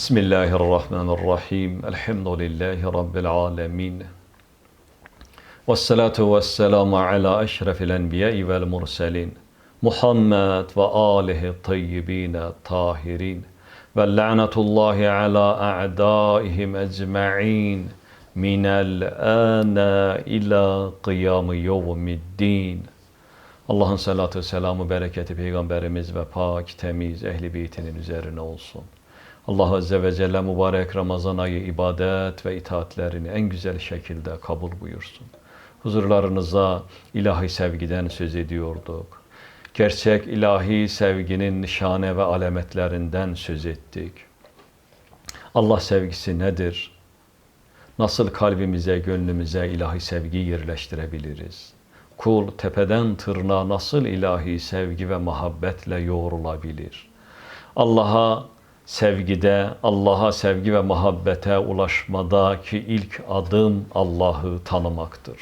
Bismillahirrahmanirrahim. Elhamdülillahi Rabbil alemin. Vessalatu vesselamu ala eşrefil enbiya'i vel murselin. Muhammed ve alihi tayyibine tahirin. Ve la'natullahi ala a'daihim ecma'in. Minel ana ila kıyamı yevmiddin. Allah'ın salatı, selamı, bereketi Peygamberimiz ve pak, temiz, ehli beytinin üzerine olsun. Allah Azze ve Celle mübarek Ramazan ayı ibadet ve itaatlerini en güzel şekilde kabul buyursun. Huzurlarınıza ilahi sevgiden söz ediyorduk. Gerçek ilahi sevginin nişane ve alametlerinden söz ettik. Allah sevgisi nedir? Nasıl kalbimize, gönlümüze ilahi sevgi yerleştirebiliriz? Kul tepeden tırnağa nasıl ilahi sevgi ve muhabbetle yoğrulabilir? Allah'a sevgide, Allah'a sevgi ve muhabbete ulaşmadaki ilk adım Allah'ı tanımaktır.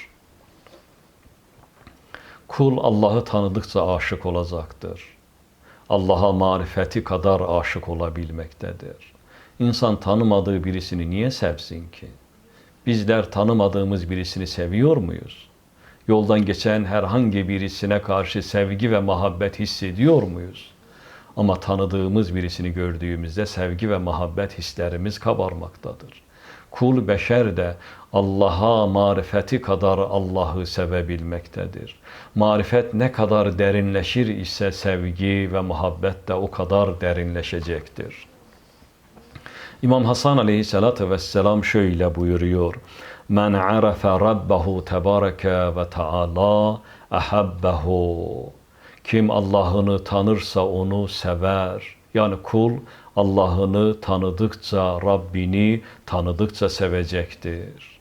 Kul Allah'ı tanıdıkça aşık olacaktır. Allah'a marifeti kadar aşık olabilmektedir. İnsan tanımadığı birisini niye sevsin ki? Bizler tanımadığımız birisini seviyor muyuz? Yoldan geçen herhangi birisine karşı sevgi ve muhabbet hissediyor muyuz? Ama tanıdığımız birisini gördüğümüzde sevgi ve muhabbet hislerimiz kabarmaktadır. Kul beşer de Allah'a marifeti kadar Allah'ı sevebilmektedir. Marifet ne kadar derinleşir ise sevgi ve muhabbet de o kadar derinleşecektir. İmam Hasan aleyhissalatü vesselam şöyle buyuruyor. Men arafe rabbehu tebareke ve taala ahabbehu. Kim Allah'ını tanırsa onu sever. Yani kul Allah'ını tanıdıkça, Rabbini tanıdıkça sevecektir.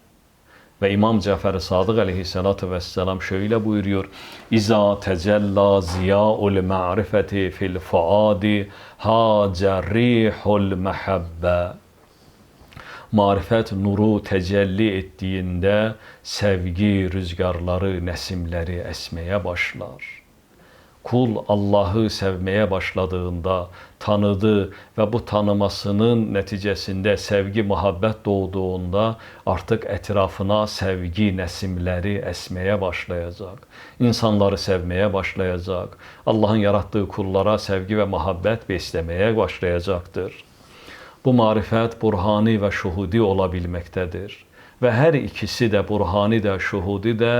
Ve İmam Cafer Sadık aleyhissalatü vesselam şöyle buyuruyor. İza tecella ziya'ul ma'rifeti fil fuadi hace rihul mehabbe. Marifet nuru tecelli ettiğinde sevgi rüzgarları, nesimleri esmeye başlar.'' Kul Allahı sevməyə başladığında, tanıdı və bu tanımasının nəticəsində sevgi, məhəbbət doğduğunda artıq ətrafına sevgi nəsimləri əsməyə başlayacaq. İnsanları sevməyə başlayacaq. Allahın yaratdığı kullara sevgi və məhəbbət besləməyə başlayacaqdır. Bu marifət burhani və şuhudi ola bilməkdədir və hər ikisi də burhani də, şuhudi də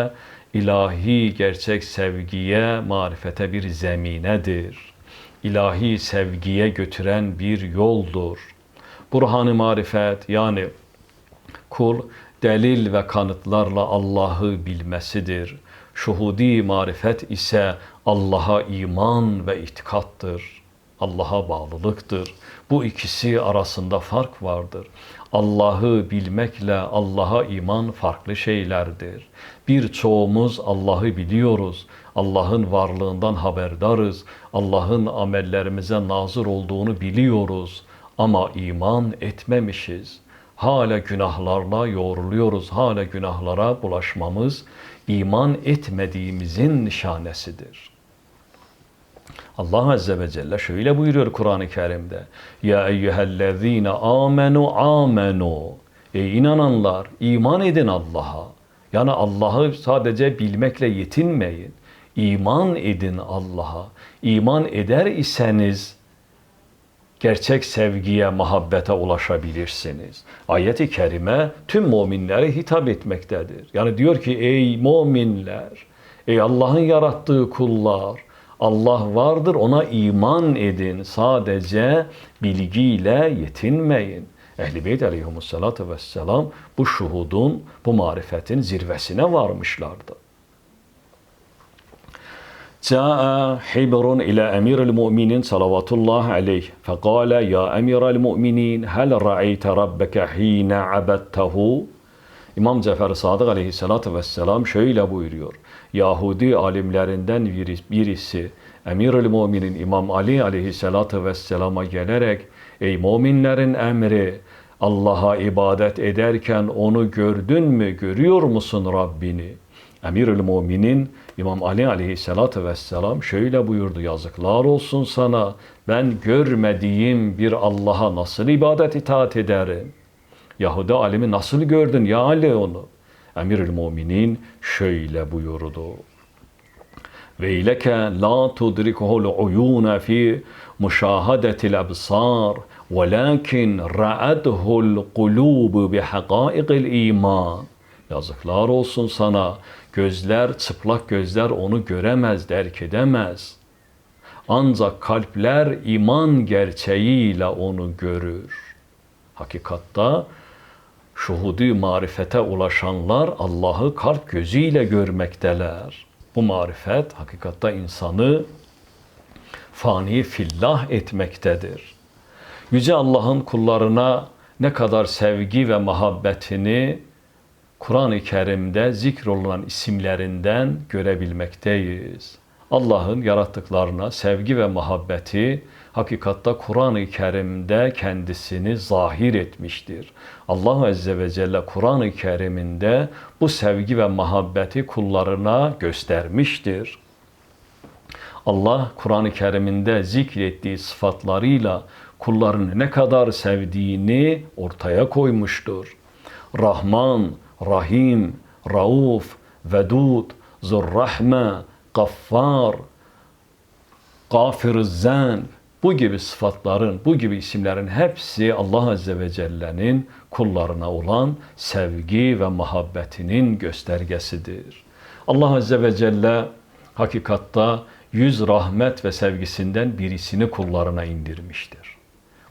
ilahi gerçek sevgiye, marifete bir zeminedir. İlahi sevgiye götüren bir yoldur. Burhan-ı marifet yani kul delil ve kanıtlarla Allah'ı bilmesidir. Şuhudi marifet ise Allah'a iman ve itikattır. Allah'a bağlılıktır. Bu ikisi arasında fark vardır. Allah'ı bilmekle Allah'a iman farklı şeylerdir. Birçoğumuz Allah'ı biliyoruz. Allah'ın varlığından haberdarız. Allah'ın amellerimize nazır olduğunu biliyoruz. Ama iman etmemişiz. Hala günahlarla yoğruluyoruz. Hala günahlara bulaşmamız iman etmediğimizin nişanesidir.'' Allah Azze ve Celle şöyle buyuruyor Kur'an-ı Kerim'de. Ya eyyühellezine amenu amenu. Ey inananlar iman edin Allah'a. Yani Allah'ı sadece bilmekle yetinmeyin. İman edin Allah'a. İman eder iseniz gerçek sevgiye, muhabbete ulaşabilirsiniz. Ayet-i kerime tüm müminlere hitap etmektedir. Yani diyor ki ey müminler, ey Allah'ın yarattığı kullar, Allah vardır ona iman edin. Sadece bilgiyle yetinmeyin. Ehl-i Beyt aleyhimussalatu vesselam bu şuhudun, bu marifetin zirvesine varmışlardı. Ca'a Hibrun ila emiril mu'minin salavatullah aleyh. Fekale ya emiril mu'minin hel ra'eyte rabbeke hine abettehu. İmam Cafer Sadık aleyhissalatu vesselam şöyle buyuruyor. Yahudi alimlerinden birisi Emirül Müminin İmam Ali aleyhissalatü vesselama gelerek Ey müminlerin emri Allah'a ibadet ederken onu gördün mü, görüyor musun Rabbini? Emirül Muminin İmam Ali aleyhissalatü vesselam şöyle buyurdu yazıklar olsun sana ben görmediğim bir Allah'a nasıl ibadet itaat ederim? Yahudi alimi nasıl gördün ya Ali onu? Emirül Muminin şöyle buyurdu. Veyleke la tudrikuhul uyuna fi müşahadetil absar velakin ra'adhul kulubu bi haqaiqil iman. Yazıklar olsun sana. Gözler, çıplak gözler onu göremez, derk edemez. Ancak kalpler iman gerçeğiyle onu görür. Hakikatta şuhudi marifete ulaşanlar Allah'ı kalp gözüyle görmekteler. Bu marifet hakikatta insanı fani fillah etmektedir. Yüce Allah'ın kullarına ne kadar sevgi ve muhabbetini Kur'an-ı Kerim'de zikrolunan isimlerinden görebilmekteyiz. Allah'ın yarattıklarına sevgi ve muhabbeti hakikatta Kur'an-ı Kerim'de kendisini zahir etmiştir. Allah Azze ve Celle Kur'an-ı Kerim'inde bu sevgi ve muhabbeti kullarına göstermiştir. Allah Kur'an-ı Kerim'inde zikrettiği sıfatlarıyla kullarını ne kadar sevdiğini ortaya koymuştur. Rahman, Rahim, Rauf, Vedud, Zurrahme, Gaffar, gafir Zenb, bu gibi sıfatların, bu gibi isimlerin hepsi Allah Azze ve Celle'nin kullarına olan sevgi ve muhabbetinin göstergesidir. Allah Azze ve Celle hakikatta yüz rahmet ve sevgisinden birisini kullarına indirmiştir.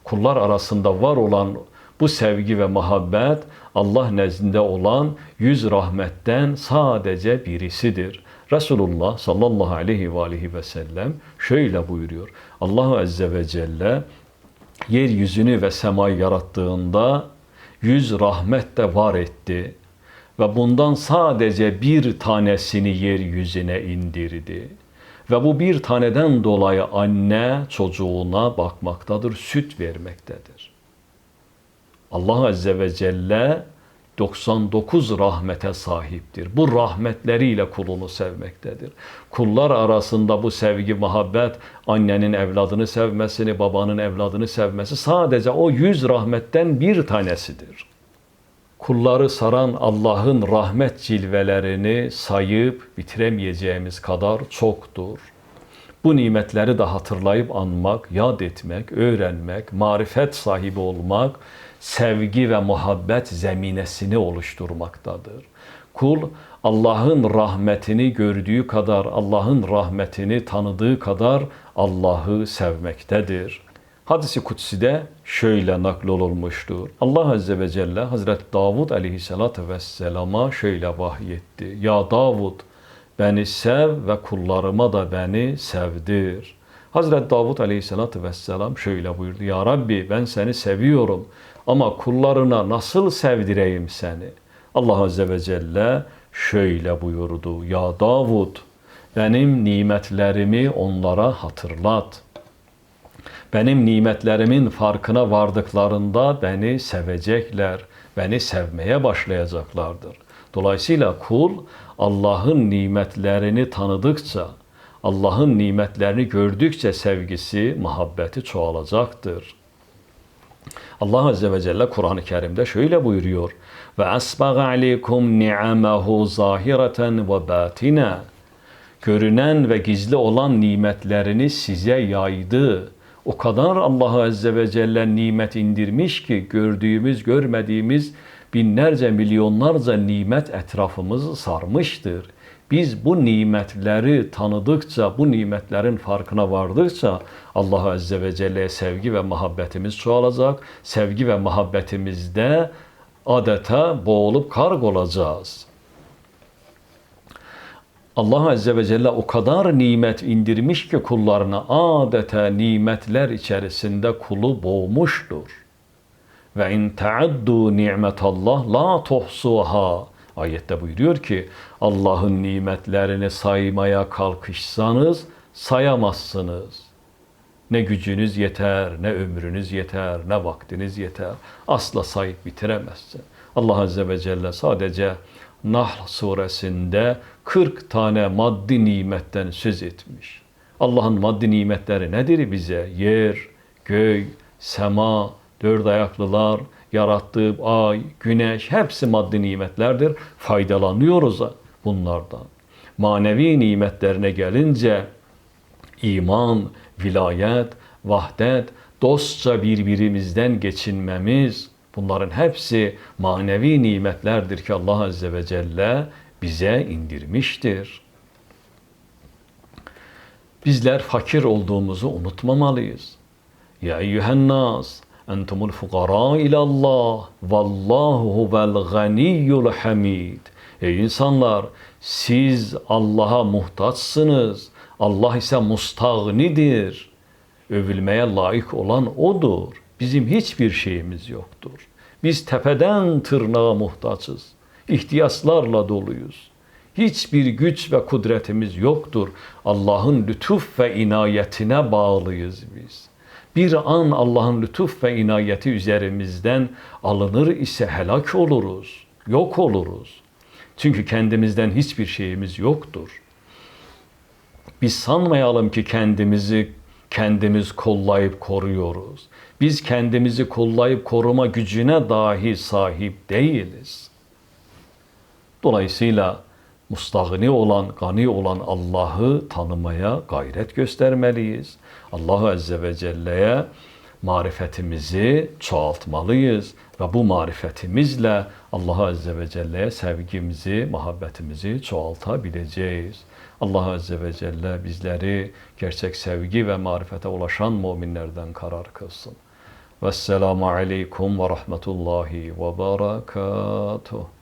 Kullar arasında var olan bu sevgi ve muhabbet Allah nezdinde olan yüz rahmetten sadece birisidir. Resulullah sallallahu aleyhi ve aleyhi ve sellem şöyle buyuruyor. Allah Azze ve Celle yeryüzünü ve semayı yarattığında yüz rahmet de var etti. Ve bundan sadece bir tanesini yeryüzüne indirdi. Ve bu bir taneden dolayı anne çocuğuna bakmaktadır, süt vermektedir. Allah Azze ve Celle 99 rahmete sahiptir. Bu rahmetleriyle kulunu sevmektedir. Kullar arasında bu sevgi, muhabbet, annenin evladını sevmesini, babanın evladını sevmesi sadece o yüz rahmetten bir tanesidir. Kulları saran Allah'ın rahmet cilvelerini sayıp bitiremeyeceğimiz kadar çoktur. Bu nimetleri de hatırlayıp anmak, yad etmek, öğrenmek, marifet sahibi olmak, sevgi ve muhabbet zeminesini oluşturmaktadır. Kul Allah'ın rahmetini gördüğü kadar, Allah'ın rahmetini tanıdığı kadar Allah'ı sevmektedir. Hadisi kutside şöyle naklolunmuştur. Allah Azze ve Celle Hazreti Davud aleyhissalatü vesselama şöyle vahyetti. Ya Davud beni sev ve kullarıma da beni sevdir. Hazreti Davud aleyhissalatü vesselam şöyle buyurdu. Ya Rabbi ben seni seviyorum ama kullarına nasıl sevdireyim seni? Allah Azze ve Celle şöyle buyurdu. Ya Davud benim nimetlerimi onlara hatırlat. Benim nimetlerimin farkına vardıklarında beni sevecekler, beni sevmeye başlayacaklardır. Dolayısıyla kul Allah'ın nimetlerini tanıdıkça, Allah'ın nimetlerini gördükçe sevgisi, muhabbeti çoğalacaktır. Allah Azze ve Celle Kur'an-ı Kerim'de şöyle buyuruyor. Ve asbaga aleykum ni'amahu zahireten ve batina. Görünen ve gizli olan nimetlerini size yaydı. O kadar Allah Azze ve Celle nimet indirmiş ki gördüğümüz, görmediğimiz binlerce, milyonlarca nimet etrafımızı sarmıştır. Biz bu nimetleri tanıdıkça, bu nimetlerin farkına vardıkça Allah Azze ve Celle'ye sevgi ve muhabbetimiz çoğalacak. Sevgi ve muhabbetimizde adeta boğulup karg olacağız. Allah Azze ve Celle o kadar nimet indirmiş ki kullarına adeta nimetler içerisinde kulu boğmuştur. Ve in taaddu ni'metallah la tuhsuha. Ayette buyuruyor ki Allah'ın nimetlerini saymaya kalkışsanız sayamazsınız. Ne gücünüz yeter, ne ömrünüz yeter, ne vaktiniz yeter. Asla sayıp bitiremezsin. Allah Azze ve Celle sadece Nahl suresinde 40 tane maddi nimetten söz etmiş. Allah'ın maddi nimetleri nedir bize? Yer, göy, sema, dört ayaklılar, yarattığı ay, güneş hepsi maddi nimetlerdir. Faydalanıyoruz bunlardan. Manevi nimetlerine gelince iman, vilayet, vahdet, dostça birbirimizden geçinmemiz bunların hepsi manevi nimetlerdir ki Allah Azze ve Celle bize indirmiştir. Bizler fakir olduğumuzu unutmamalıyız. Ya eyyühen nas entumul fukara ilallah vallahu huvel ganiyyul hamid. Ey insanlar siz Allah'a muhtaçsınız. Allah ise mustagnidir. Övülmeye layık olan O'dur. Bizim hiçbir şeyimiz yoktur. Biz tepeden tırnağa muhtaçız. İhtiyaçlarla doluyuz. Hiçbir güç ve kudretimiz yoktur. Allah'ın lütuf ve inayetine bağlıyız biz. Bir an Allah'ın lütuf ve inayeti üzerimizden alınır ise helak oluruz, yok oluruz. Çünkü kendimizden hiçbir şeyimiz yoktur. Biz sanmayalım ki kendimizi kendimiz kollayıp koruyoruz. Biz kendimizi kollayıp koruma gücüne dahi sahip değiliz. Dolayısıyla mustagni olan, gani olan Allah'ı tanımaya gayret göstermeliyiz. Allahu Azze ve Celle'ye marifetimizi çoğaltmalıyız ve bu marifetimizle Allah Azze ve Celle'ye sevgimizi, muhabbetimizi çoğaltabileceğiz. Allah Azze ve Celle bizleri gerçek sevgi ve marifete ulaşan müminlerden karar kılsın. Vesselamu aleykum ve rahmetullahi ve berekatuhu.